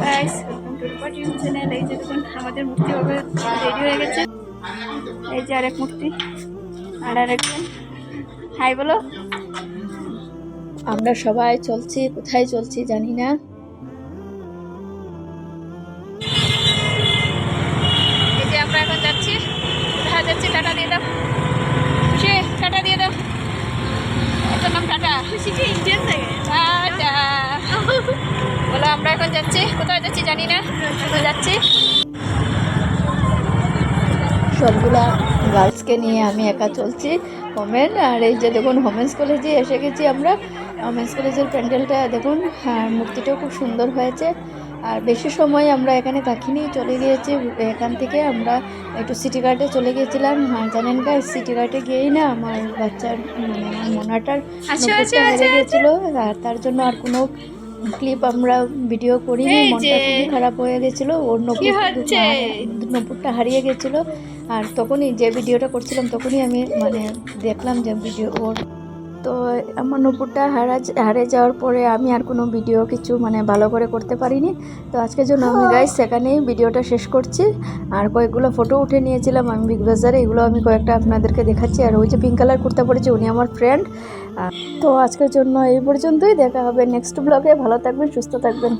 Guys welcome to Rupa tube channel এই যে দেখুন আমাদের মূর্তি হবে রেডি হয়ে গেছে। এই যে আরেক মূর্তি। আর আরেকজন হাই বলো। আমরা সবাই চলছি কোথায় চলছি জানি না। এই যে আমরা এখন যাচ্ছি। কোথায় যাচ্ছি? টাটা দিয়ে দাও। খুশি? টাটা দিয়ে দাও। এটার নাম টাটা? খুশিকে ইন্ডিয়ান বলো আমরা এখন যাচ্ছি। কোথায় যাচ্ছি জানি না যাচ্ছি। সবগুলা গার্লসকে নিয়ে আমি একা চলছি হোমেন, আর এই যে দেখুন হোমেন্স কলেজে এসে গেছি আমরা। হোমেন্স কলেজের প্যান্ডেলটা দেখুন হ্যাঁ মূর্তিটাও খুব সুন্দর হয়েছে। আর বেশি সময় আমরা এখানে থাকিনি, চলে গিয়েছি। এখান থেকে আমরা একটু সিটি গার্ডে চলে গিয়েছিলাম। জানেন গাই সিটি গার্ডে গিয়েই না আমার বাচ্চার মানে মোনাটার হেরে গিয়েছিল। আর তার জন্য আর কোনো ক্লিপ আমরা ভিডিও করি মনটা খুবই খারাপ হয়ে গেছিল ওর নপুরটা হারিয়ে গেছিল আর তখনই যে ভিডিওটা করছিলাম তখনই আমি মানে দেখলাম যে ভিডিও ওর তো আমার নূপুরটা হারা হারে যাওয়ার পরে আমি আর কোনো ভিডিও কিছু মানে ভালো করে করতে পারিনি। তো আজকের জন্য আমি গাইজ সেখানেই ভিডিওটা শেষ করছি। আর কয়েকগুলো ফটো উঠে নিয়েছিলাম আমি বিগ বাজারে এগুলো আমি কয়েকটা আপনাদেরকে দেখাচ্ছি। আর ওই যে পিঙ্ক কালার কুর্তা পরেছে উনি আমার ফ্রেন্ড তো আজকের জন্য এই পর্যন্তই দেখা হবে নেক্সট ব্লগে ভালো থাকবেন সুস্থ থাকবেন।